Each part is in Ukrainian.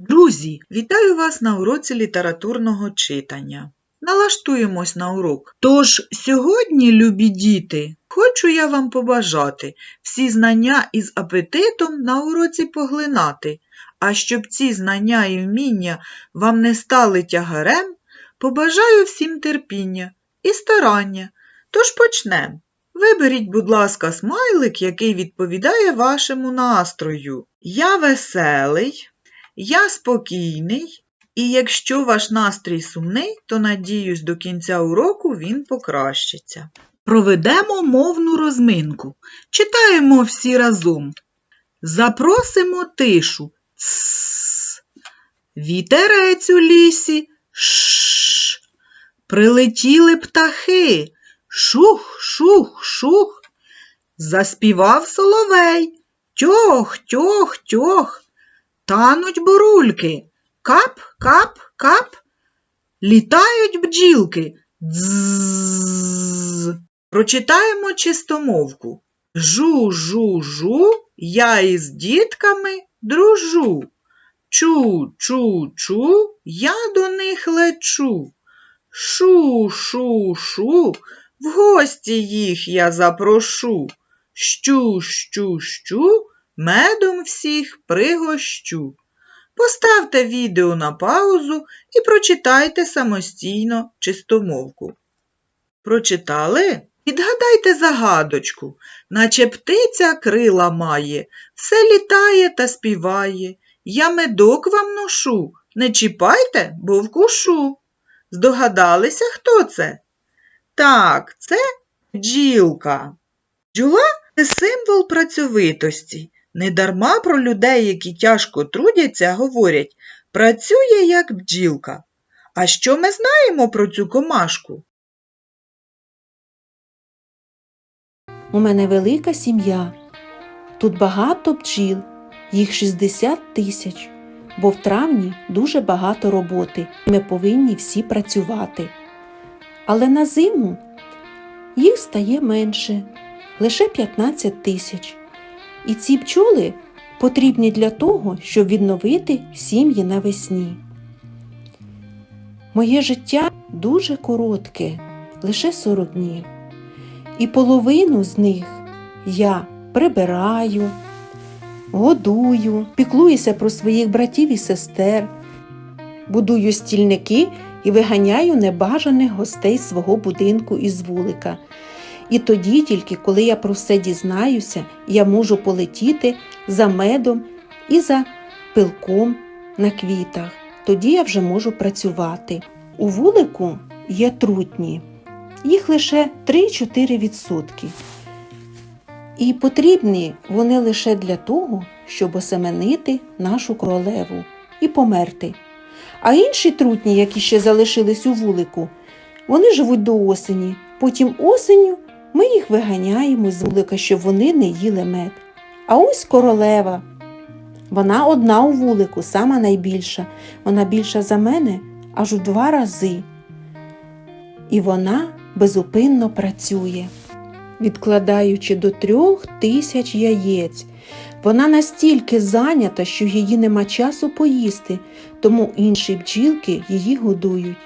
Друзі, вітаю вас на уроці літературного читання. Налаштуємось на урок. Тож сьогодні, любі діти, хочу я вам побажати всі знання із апетитом на уроці поглинати, а щоб ці знання і вміння вам не стали тягарем, побажаю всім терпіння і старання. Тож почнемо. Виберіть, будь ласка, смайлик, який відповідає вашому настрою. Я веселий. Я спокійний, і якщо ваш настрій сумний, то надіюсь, до кінця уроку він покращиться. Проведемо мовну розминку. Читаємо всі разом. Запросимо тишу. Тсс. Вітерець у лісі. Шш. Прилетіли птахи. Шух, шух, шух. Заспівав соловей. Тьох, тьох, тьох. Тануть бурульки. Кап, кап, кап. Літають бджілки. Дзззз. Прочитаємо чистомовку. Жу, жу, жу, я із дітками дружу. Чу, чу, чу, я до них лечу. Шу, шу, шу, в гості їх я запрошу. Щу, щу, щу, медом всіх пригощу. Поставте відео на паузу і прочитайте самостійно чистомовку. Прочитали? Відгадайте загадочку, наче птиця крила має, все літає та співає. Я медок вам ношу, не чіпайте, бо вкушу. Здогадалися, хто це? Так, це бджілка. Бджола це символ працьовитості. Недарма про людей, які тяжко трудяться, говорять працює як бджілка. А що ми знаємо про цю комашку? У мене велика сім'я. Тут багато бджіл, їх 60 тисяч, бо в травні дуже багато роботи, ми повинні всі працювати. Але на зиму їх стає менше, лише 15 тисяч. І ці пчоли потрібні для того, щоб відновити сім'ї навесні. Моє життя дуже коротке, лише 40 днів. І половину з них я прибираю, годую, піклуюся про своїх братів і сестер, будую стільники і виганяю небажаних гостей свого будинку із вулика. І тоді, тільки коли я про все дізнаюся, я можу полетіти за медом і за пилком на квітах. Тоді я вже можу працювати. У вулику є трутні їх лише 3-4%. І потрібні вони лише для того, щоб осеменити нашу королеву і померти. А інші трутні, які ще залишились у вулику, вони живуть до осені. Потім осенню ми їх виганяємо з вулика, щоб вони не їли мед. А ось королева. Вона одна у вулику, сама найбільша. Вона більша за мене аж у два рази. І вона безупинно працює, відкладаючи до трьох тисяч яєць. Вона настільки зайнята, що її нема часу поїсти, тому інші бджілки її годують.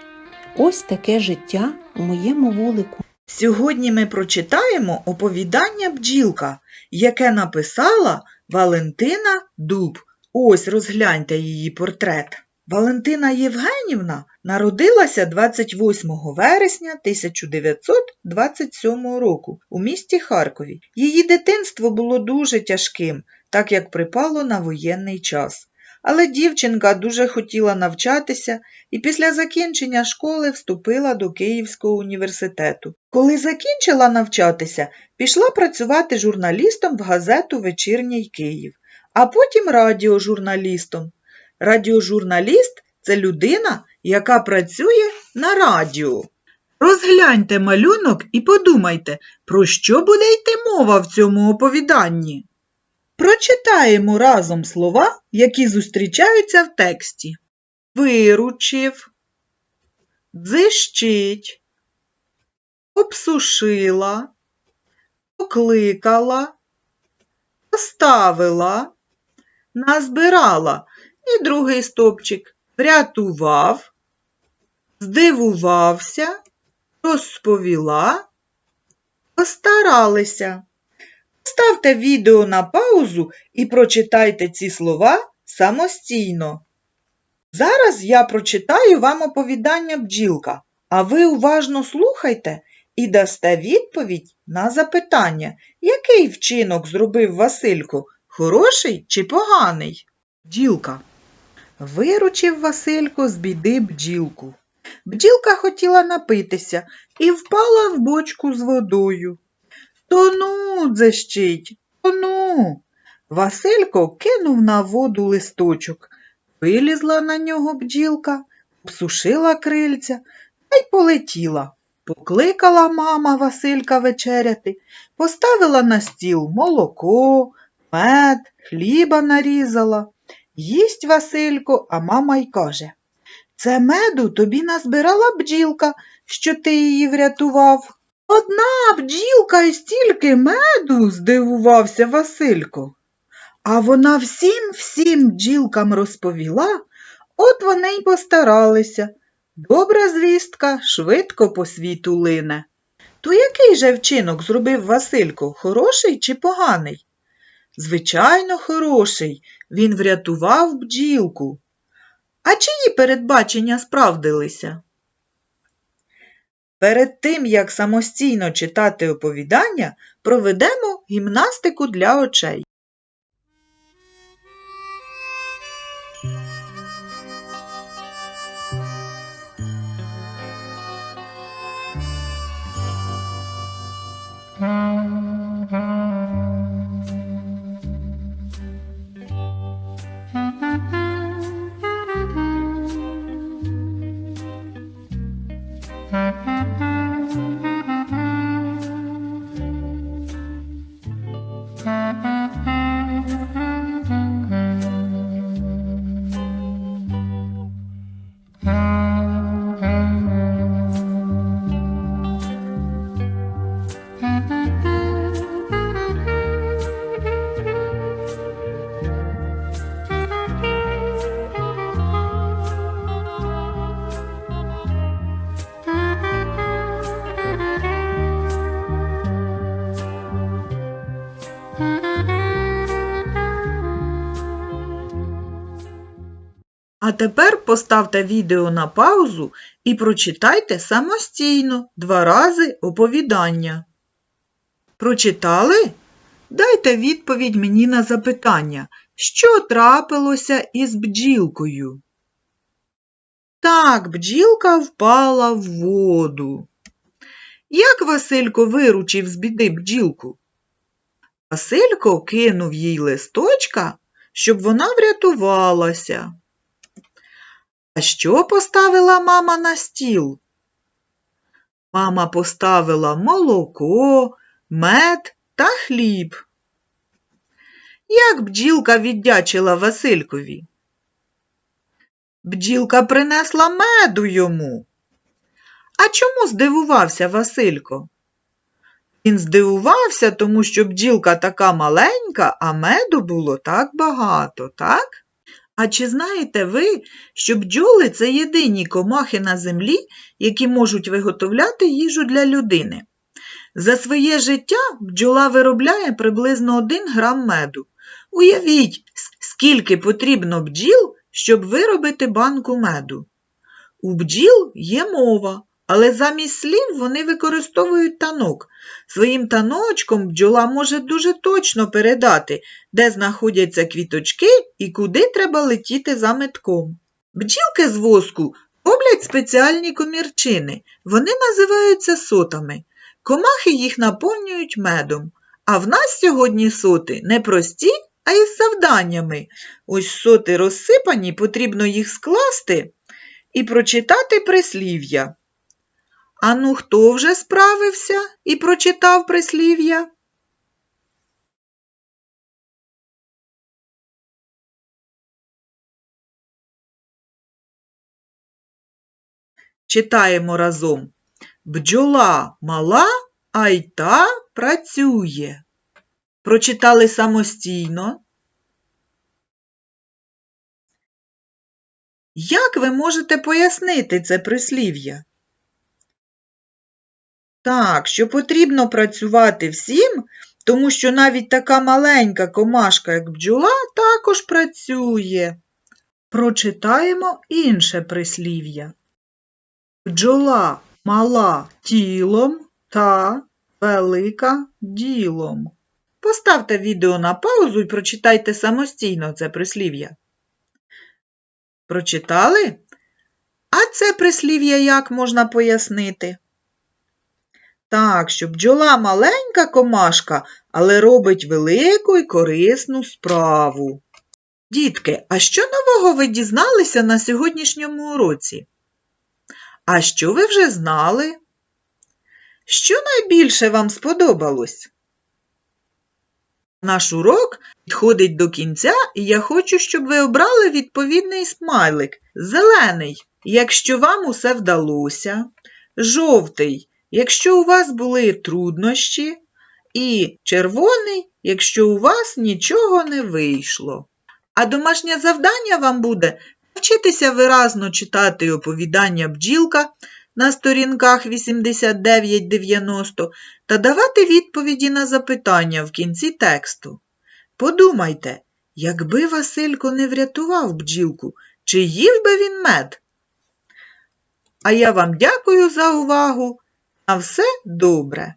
Ось таке життя у моєму вулику. Сьогодні ми прочитаємо оповідання бджілка, яке написала Валентина Дуб. Ось розгляньте її портрет. Валентина Євгенівна народилася 28 вересня 1927 року у місті Харкові. Її дитинство було дуже тяжким, так як припало на воєнний час. Але дівчинка дуже хотіла навчатися і після закінчення школи вступила до Київського університету. Коли закінчила навчатися, пішла працювати журналістом в газету Вечірній Київ, а потім радіожурналістом. Радіожурналіст це людина, яка працює на радіо. Розгляньте малюнок і подумайте, про що буде йти мова в цьому оповіданні. Прочитаємо разом слова, які зустрічаються в тексті. Виручив, дзищить, обсушила, покликала, поставила, назбирала. І другий стопчик. Врятував, здивувався, розповіла, постаралися. Ставте відео на паузу і прочитайте ці слова самостійно. Зараз я прочитаю вам оповідання бджілка, а ви уважно слухайте і дасте відповідь на запитання, який вчинок зробив Василько, хороший чи поганий? Бджілка. Виручив Василько з біди бджілку. Бджілка хотіла напитися і впала в бочку з водою. Тону, дзищить, тону. Василько кинув на воду листочок. Вилізла на нього бджілка, обсушила крильця та й полетіла. Покликала мама Василька вечеряти, поставила на стіл молоко, мед, хліба нарізала. Їсть Василько, а мама й каже Це меду тобі назбирала бджілка, що ти її врятував. Одна бджілка і стільки меду, здивувався Василько. А вона всім всім бджілкам розповіла, от вони й постаралися. Добра звістка швидко по світу лине. То який же вчинок зробив Василько, хороший чи поганий? Звичайно, хороший. Він врятував бджілку. А чиї передбачення справдилися? Перед тим, як самостійно читати оповідання, проведемо гімнастику для очей. Тепер поставте відео на паузу і прочитайте самостійно два рази оповідання. Прочитали? Дайте відповідь мені на запитання, що трапилося із бджілкою? Так, бджілка впала в воду. Як Василько виручив з біди бджілку? Василько кинув їй листочка, щоб вона врятувалася. А що поставила мама на стіл? Мама поставила молоко, мед та хліб. Як бджілка віддячила Василькові? Бджілка принесла меду йому. А чому здивувався Василько? Він здивувався, тому що бджілка така маленька, а меду було так багато, так? А чи знаєте ви, що бджоли це єдині комахи на землі, які можуть виготовляти їжу для людини? За своє життя бджола виробляє приблизно 1 грам меду. Уявіть, скільки потрібно бджіл, щоб виробити банку меду. У бджіл є мова, але замість слів вони використовують танок. Своїм таночком бджола може дуже точно передати, де знаходяться квіточки і куди треба летіти за метком. Бджілки з воску роблять спеціальні комірчини. Вони називаються сотами. Комахи їх наповнюють медом. А в нас сьогодні соти не прості, а із завданнями. Ось соти розсипані, потрібно їх скласти і прочитати прислів'я. Ану, хто вже справився і прочитав прислів'я? Читаємо разом. Бджола мала, а й та працює. Прочитали самостійно. Як ви можете пояснити це прислів'я? Так, що потрібно працювати всім, тому що навіть така маленька комашка, як бджола, також працює. Прочитаємо інше прислів'я. Бджола мала тілом та велика ділом. Поставте відео на паузу і прочитайте самостійно це прислів'я. Прочитали? А це прислів'я як можна пояснити? Так, що бджола маленька комашка, але робить велику і корисну справу. Дітки, а що нового ви дізналися на сьогоднішньому уроці? А що ви вже знали? Що найбільше вам сподобалось? Наш урок підходить до кінця, і я хочу, щоб ви обрали відповідний смайлик. Зелений, якщо вам усе вдалося, жовтий, якщо у вас були труднощі, і червоний, якщо у вас нічого не вийшло. А домашнє завдання вам буде вчитися виразно читати оповідання бджілка на сторінках 89-90 та давати відповіді на запитання в кінці тексту. Подумайте, якби Василько не врятував бджілку, чи їв би він мед? А я вам дякую за увагу. На все добре!